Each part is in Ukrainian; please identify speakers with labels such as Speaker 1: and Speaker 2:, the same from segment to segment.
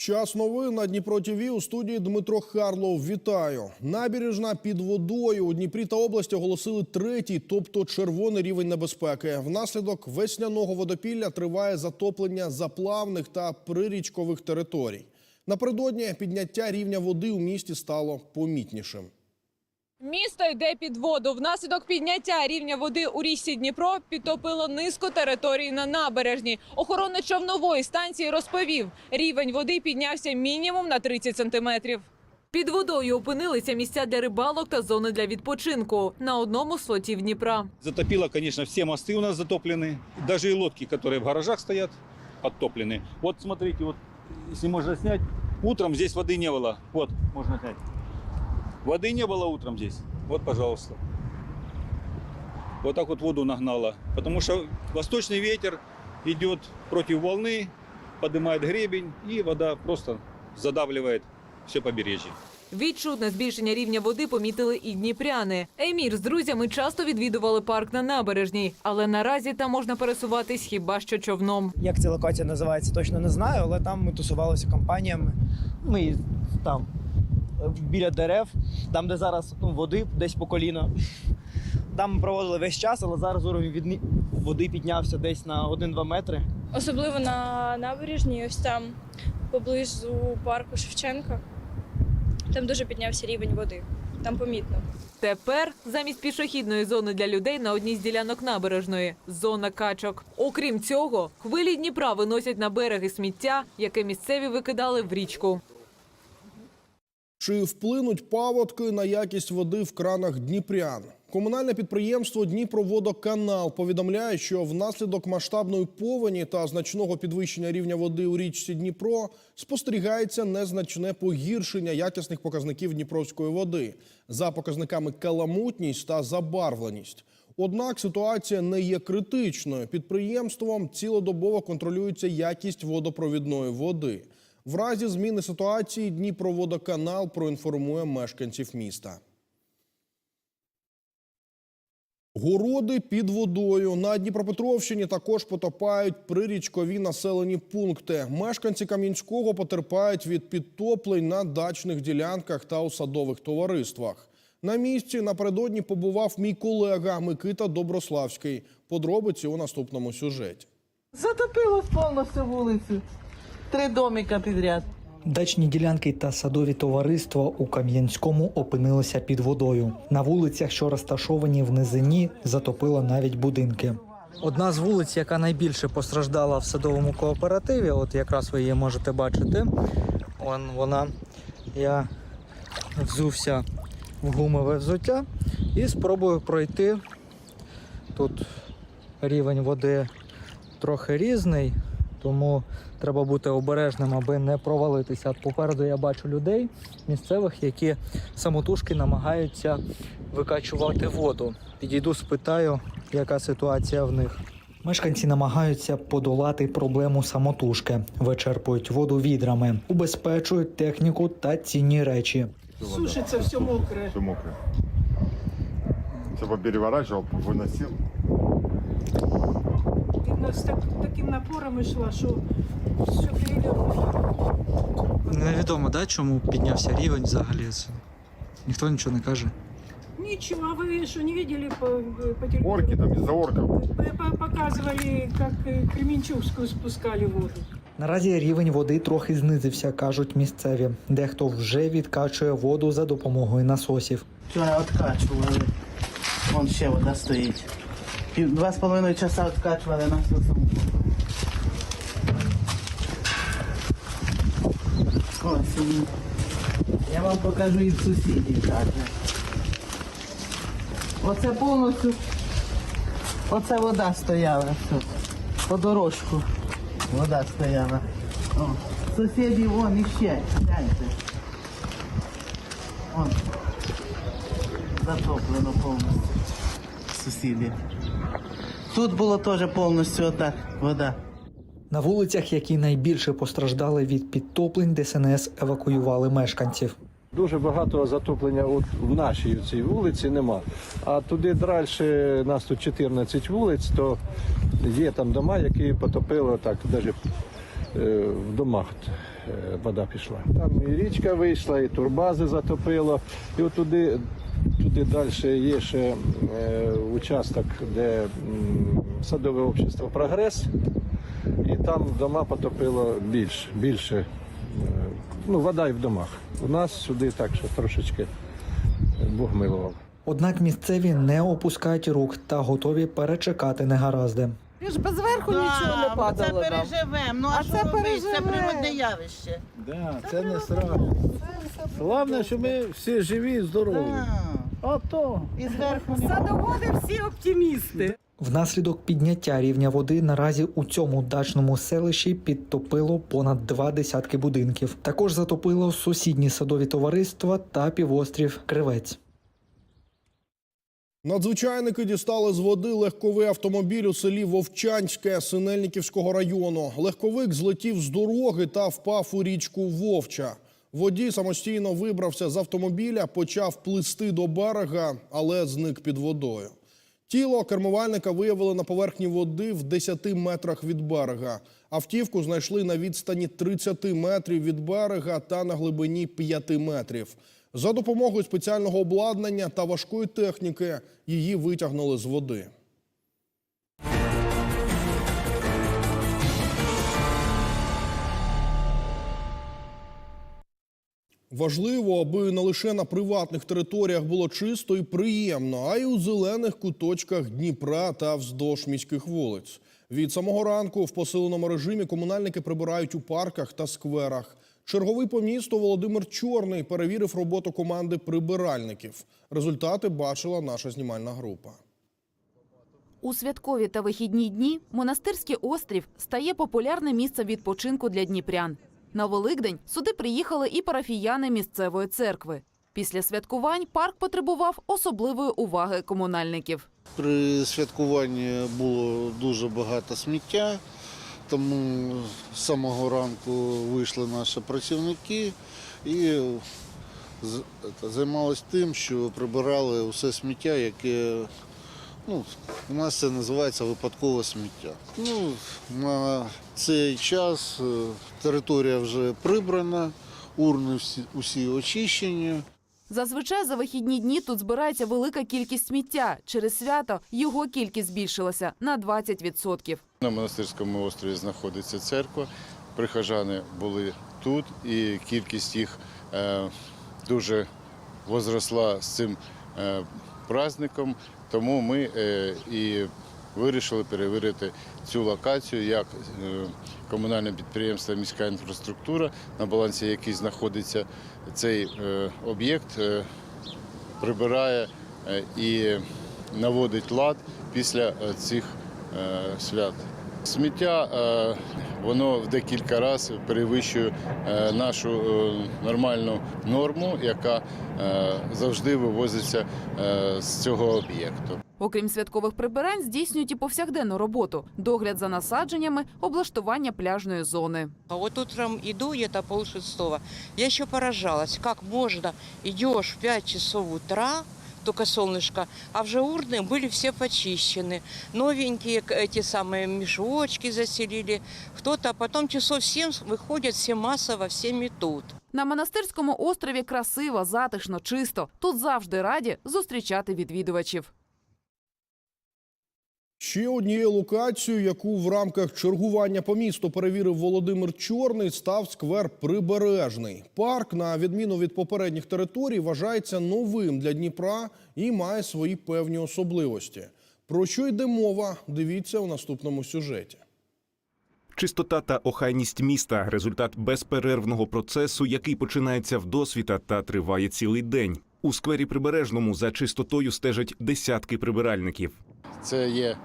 Speaker 1: Час новин на Дніпро ТВ у студії Дмитро Харлов. Вітаю. Набережна під водою у Дніпрі та області оголосили третій, тобто червоний рівень небезпеки. Внаслідок весняного водопілля триває затоплення заплавних та прирічкових територій. Напередодні підняття рівня води у місті стало помітнішим.
Speaker 2: Місто йде під воду. Внаслідок підняття рівня води у річці Дніпро підтопило низку територій на набережні. Охорона човнової станції розповів, рівень води піднявся мінімум на 30 сантиметрів. Під водою опинилися місця для рибалок та зони для відпочинку на одному з флотів Дніпра.
Speaker 3: Затопило, конечно, все мосты у нас затоплены. Даже и лодки, которые в гаражах стоят, подтоплены. Вот смотрите, вот если можно снять, утром здесь воды не было. Вот, можно снять. Воды не было утром здесь. Вот, пожалуйста. Вот так вот воду нагнало. Потому что восточный ветер идет против волны, поднимает гребень, и вода просто задавливает все побережье.
Speaker 2: Відчутне збільшення рівня води помітили і дніпряни. Емір з друзями часто відвідували парк на набережній, але наразі там можна пересуватись хіба що човном.
Speaker 4: Як ця локація називається, точно не знаю, але там ми тусувалися компаніями. Ми там е, біля дерев, там, де зараз ну, води десь по коліно. Там ми проводили весь час, але зараз уровень відні- води піднявся десь на 1-2 метри.
Speaker 5: Особливо на набережній, ось там поблизу парку Шевченка. Там дуже піднявся рівень води. Там помітно.
Speaker 2: Тепер замість пішохідної зони для людей на одній з ділянок набережної зона качок. Окрім цього, хвилі Дніпра виносять на береги сміття, яке місцеві викидали в річку.
Speaker 1: Чи вплинуть паводки на якість води в кранах Дніпрян? Комунальне підприємство Дніпроводоканал повідомляє, що внаслідок масштабної повені та значного підвищення рівня води у річці Дніпро спостерігається незначне погіршення якісних показників дніпровської води за показниками каламутність та забарвленість. Однак ситуація не є критичною. Підприємством цілодобово контролюється якість водопровідної води. В разі зміни ситуації Дніпроводоканал проінформує мешканців міста. Городи під водою на Дніпропетровщині також потопають прирічкові населені пункти. Мешканці Кам'янського потерпають від підтоплень на дачних ділянках та у садових товариствах. На місці напередодні побував мій колега Микита Доброславський. Подробиці у наступному сюжеті.
Speaker 6: Затопило повністю вулицю. Три домика підряд.
Speaker 7: Дачні ділянки та садові товариства у Кам'янському опинилися під водою. На вулицях, що розташовані в низині, затопило навіть будинки. Одна з вулиць, яка найбільше постраждала в садовому кооперативі, от якраз ви її можете бачити. Вон вона. Я взувся в гумове взуття і спробую пройти. Тут рівень води трохи різний, тому треба бути обережним, аби не провалитися. Попереду я бачу людей місцевих, які самотужки намагаються викачувати воду. Підійду, спитаю, яка ситуація в них. Мешканці намагаються подолати проблему самотужки, вичерпують воду відрами, убезпечують техніку та цінні речі.
Speaker 6: Сушиться все мокре.
Speaker 8: Все мокрое. Все переворачивал, выносил
Speaker 9: Видно, з так, таким напором йшла, що все перевернуто.
Speaker 7: Невідомо, да, чому піднявся рівень взагалі. Ніхто нічого не каже.
Speaker 9: Ничего, а вы что, не видели по, по телевизору?
Speaker 8: Орки там, из-за орков.
Speaker 9: П- п- Показывали, как э, Кременчугскую спускали воду.
Speaker 7: Наразі рівень води трохи знизився, кажуть місцеві. Дехто вже відкачує воду за допомогою насосів.
Speaker 6: Вчора відкачували. Вон ще вода стоїть. Пів- Два з половиною часа відкачували насосом. Ось він. Я вам покажу із сусідів каже. Оце повністю. Оце вода стояла. Все. По дорожку. Вода стояла. О, сусіді вон іще. Гляньте. Вон. Затоплено повністю. Сусіди. Тут було теж повністю та вода.
Speaker 7: На вулицях, які найбільше постраждали від підтоплень, ДСНС евакуювали мешканців.
Speaker 10: Дуже багато затоплення от в нашій цій вулиці нема. А туди далі, нас тут 14 вулиць, то є там дома, які потопило так, навіть в домах е, вода пішла. Там і річка вийшла, і турбази затопило. І от туди, далі є ще е, участок, де садове общество Прогрес. І там дома потопило більше. більше. Е, Ну, вода і в домах. У нас сюди так, що трошечки Бог милував.
Speaker 7: Однак місцеві не опускають рук та готові перечекати негаразди.
Speaker 9: Ж без верху нічого не падало.
Speaker 6: Це
Speaker 9: нам.
Speaker 6: переживемо. Ну а,
Speaker 9: А
Speaker 6: що
Speaker 9: це
Speaker 6: робити? Це
Speaker 9: переживемо.
Speaker 6: природне явище.
Speaker 10: Да, це не страшно. Головне, що ми всі живі і здорові.
Speaker 6: Да.
Speaker 10: А то.
Speaker 6: І зверху не
Speaker 9: Садоводи всі оптимісти.
Speaker 7: Внаслідок підняття рівня води наразі у цьому дачному селищі підтопило понад два десятки будинків. Також затопило сусідні садові товариства та півострів Кривець.
Speaker 1: Надзвичайники дістали з води легковий автомобіль у селі Вовчанське Синельниківського району. Легковик злетів з дороги та впав у річку Вовча. Водій самостійно вибрався з автомобіля, почав плисти до берега, але зник під водою. Тіло кермувальника виявили на поверхні води в 10 метрах від берега. Автівку знайшли на відстані 30 метрів від берега та на глибині 5 метрів. За допомогою спеціального обладнання та важкої техніки її витягнули з води. Важливо, аби не лише на приватних територіях було чисто і приємно, а й у зелених куточках Дніпра та вздовж міських вулиць. Від самого ранку в посиленому режимі комунальники прибирають у парках та скверах. Черговий по місту Володимир Чорний перевірив роботу команди прибиральників. Результати бачила наша знімальна група.
Speaker 11: У святкові та вихідні дні монастирський острів стає популярним місцем відпочинку для дніпрян. На Великдень сюди приїхали і парафіяни місцевої церкви. Після святкувань парк потребував особливої уваги комунальників.
Speaker 12: При святкуванні було дуже багато сміття, тому з самого ранку вийшли наші працівники і займалися тим, що прибирали усе сміття, яке ну, у нас це називається випадкове сміття. Ну, на цей час е, територія вже прибрана, урни всі, усі очищені.
Speaker 11: Зазвичай за вихідні дні тут збирається велика кількість сміття. Через свято його кількість збільшилася на 20%.
Speaker 13: На монастирському острові знаходиться церква. Прихожани були тут, і кількість їх е, дуже возросла з цим е, праздником. Тому ми е, і вирішили перевірити цю локацію, як е, комунальне підприємство міська інфраструктура, на балансі якій знаходиться цей е, об'єкт, е, прибирає і наводить лад після цих свят. Сміття воно в декілька разів перевищує нашу нормальну норму, яка завжди вивозиться з цього об'єкту.
Speaker 11: Окрім святкових прибирань, здійснюють і повсякденну роботу: догляд за насадженнями, облаштування пляжної зони.
Speaker 14: А вот утром иду, где-то полшестого, я еще поражалась, как можно, идешь в 5 часов утра, только солнышко, а уже урны были все почищены. Новенькие к- эти самые мешочки заселили, кто-то, а потом часов 7 выходят все массово, все метут.
Speaker 11: На монастирському острові красиво, затишно, чисто. Тут завжди раді зустрічати відвідувачів.
Speaker 1: Ще однією локацією, яку в рамках чергування по місту перевірив Володимир Чорний, став сквер Прибережний. Парк, на відміну від попередніх територій, вважається новим для Дніпра і має свої певні особливості. Про що йде мова? Дивіться у наступному сюжеті.
Speaker 15: Чистота та охайність міста результат безперервного процесу, який починається в досвіта та триває цілий день. У сквері прибережному за чистотою стежать десятки прибиральників.
Speaker 13: Це є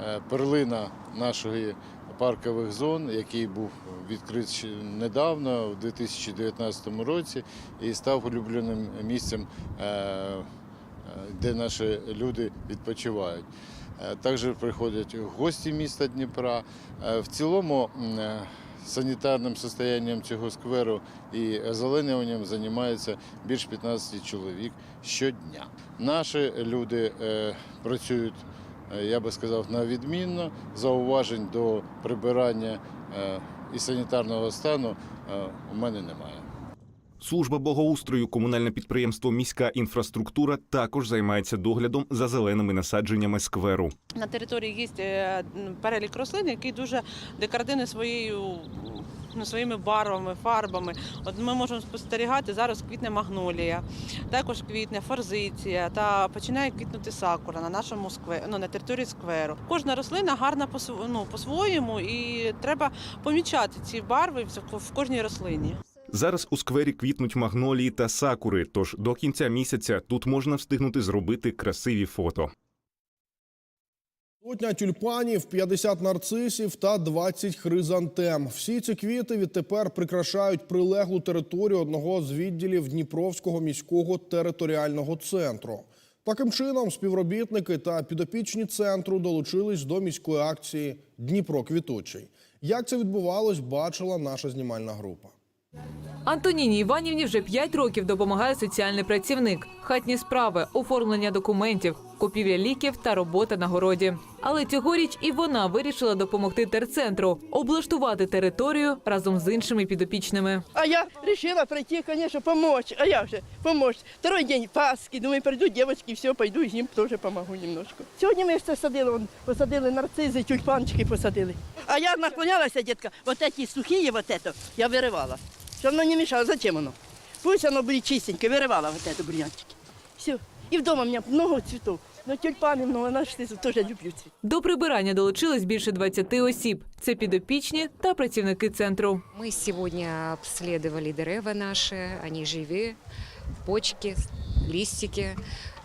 Speaker 13: е, перлина нашої паркових зон, який був відкрит недавно, у 2019 році, і став улюбленим місцем, е, е, де наші люди відпочивають. Також приходять гості міста Дніпра. В цілому санітарним состоянням цього скверу і озеленюванням займається більш 15 чоловік щодня. Наші люди працюють я би сказав, на відмінно. Зауважень до прибирання е, і санітарного стану е, у мене немає.
Speaker 15: Служба благоустрою, комунальне підприємство Міська інфраструктура також займається доглядом за зеленими насадженнями скверу.
Speaker 16: На території є е, перелік рослин, який дуже декоративний своєю ну, своїми барвами, фарбами. От ми можемо спостерігати зараз квітне магнолія, також квітне форзиція та починає квітнути сакура на нашому сквері, ну, на території скверу. Кожна рослина гарна по ну, по-своєму, і треба помічати ці барви в кожній рослині.
Speaker 15: Зараз у сквері квітнуть магнолії та сакури, тож до кінця місяця тут можна встигнути зробити красиві фото.
Speaker 1: Сотня тюльпанів, 50 нарцисів та 20 хризантем. Всі ці квіти відтепер прикрашають прилеглу територію одного з відділів Дніпровського міського територіального центру. Таким чином, співробітники та підопічні центру долучились до міської акції Дніпро квітучий. Як це відбувалось, бачила наша знімальна група.
Speaker 2: Антоніні Іванівні вже 5 років допомагає соціальний працівник, хатні справи, оформлення документів, купівля ліків та робота на городі. Але цьогоріч і вона вирішила допомогти терцентру облаштувати територію разом з іншими підопічними.
Speaker 17: А я решила пройти, конечно, помочь. А я же помочь. Второй день Пасхи. Думаю, придут девочки, все, пойду им тоже помогу немножко. Сьогодні ми все садили, вон, посадили нарцизи, тюльпанчики посадили. А я наклонялася, детка, вот эти сухие, вот это, я виривала. Щоб воно не мешало. Зачем оно? Пусть оно будет чистенько, виривала вот это бурьянчики. Все. И дома у меня много цветов. Но тюльпаны много, наши тоже люблю цветы.
Speaker 2: До прибирання долучилось більше 20 осіб. Це підопічні та працівники центру.
Speaker 18: Мы сегодня обследовали дерева наши, они живы, почки, листики,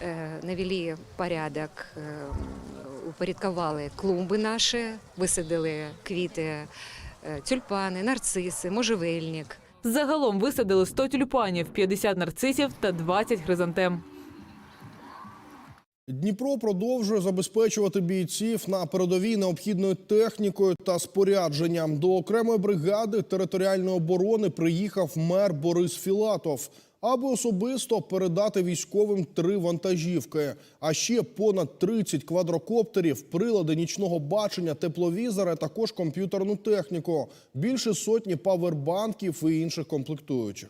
Speaker 18: э, навели порядок, э, упорядковали клумби наші, висадили квіти, е, тюльпани, нарциси, можжевельник.
Speaker 2: Загалом висадили 100 тюльпанів, 50 нарцисів та 20 хризантем.
Speaker 1: Дніпро продовжує забезпечувати бійців на передовій необхідною технікою та спорядженням. До окремої бригади територіальної оборони приїхав мер Борис Філатов, аби особисто передати військовим три вантажівки, а ще понад 30 квадрокоптерів, прилади нічного бачення, тепловізори, також комп'ютерну техніку, більше сотні павербанків і інших комплектуючих.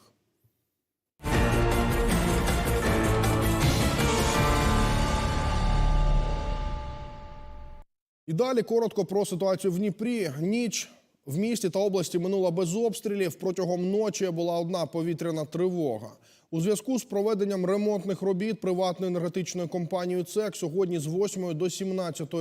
Speaker 1: І далі коротко про ситуацію в Дніпрі. Ніч в місті та області минула без обстрілів. Протягом ночі була одна повітряна тривога. У зв'язку з проведенням ремонтних робіт приватною енергетичною компанією ЦЕК сьогодні з 8 до 17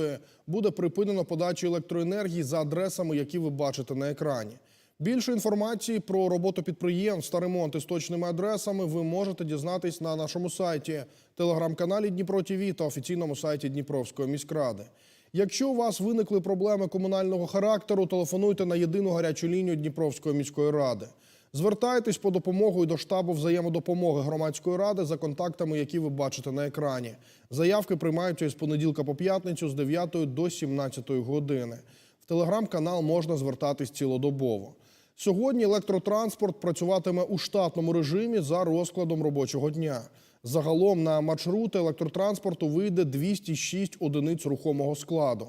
Speaker 1: буде припинено подачу електроенергії за адресами, які ви бачите на екрані. Більше інформації про роботу підприємств та ремонт із точними адресами ви можете дізнатись на нашому сайті, телеграм-каналі Дніпро ТВ та офіційному сайті Дніпровської міськради. Якщо у вас виникли проблеми комунального характеру, телефонуйте на єдину гарячу лінію Дніпровської міської ради. Звертайтесь по допомогу і до штабу взаємодопомоги громадської ради за контактами, які ви бачите на екрані. Заявки приймаються із понеділка по п'ятницю з 9 до 17 години. В телеграм-канал можна звертатись цілодобово. Сьогодні електротранспорт працюватиме у штатному режимі за розкладом робочого дня. Загалом на маршрути електротранспорту вийде 206 одиниць рухомого складу.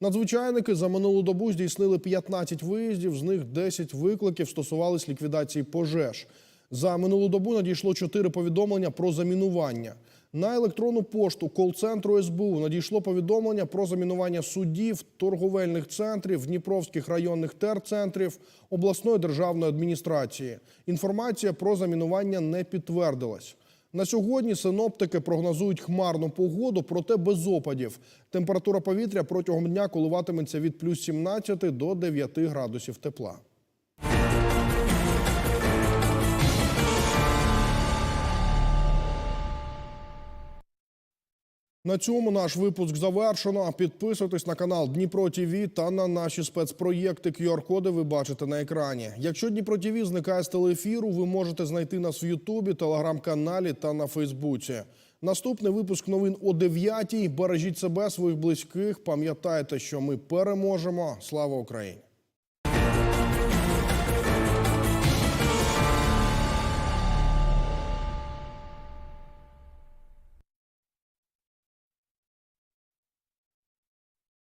Speaker 1: Надзвичайники за минулу добу здійснили 15 виїздів, з них 10 викликів стосувались ліквідації пожеж. За минулу добу надійшло 4 повідомлення про замінування. На електронну пошту кол-центру СБУ надійшло повідомлення про замінування судів, торговельних центрів, дніпровських районних терцентрів, обласної державної адміністрації. Інформація про замінування не підтвердилась. На сьогодні синоптики прогнозують хмарну погоду, проте без опадів. Температура повітря протягом дня коливатиметься від плюс 17 до 9 градусів тепла. На цьому наш випуск завершено. Підписуйтесь на канал Дніпро ТВ та на наші спецпроєкти. QR-коди ви бачите на екрані. Якщо Дніпро ТВ зникає з телеефіру, ви можете знайти нас в Ютубі, телеграм-каналі та на Фейсбуці. Наступний випуск новин о 9 Бережіть себе, своїх близьких. Пам'ятайте, що ми переможемо. Слава Україні!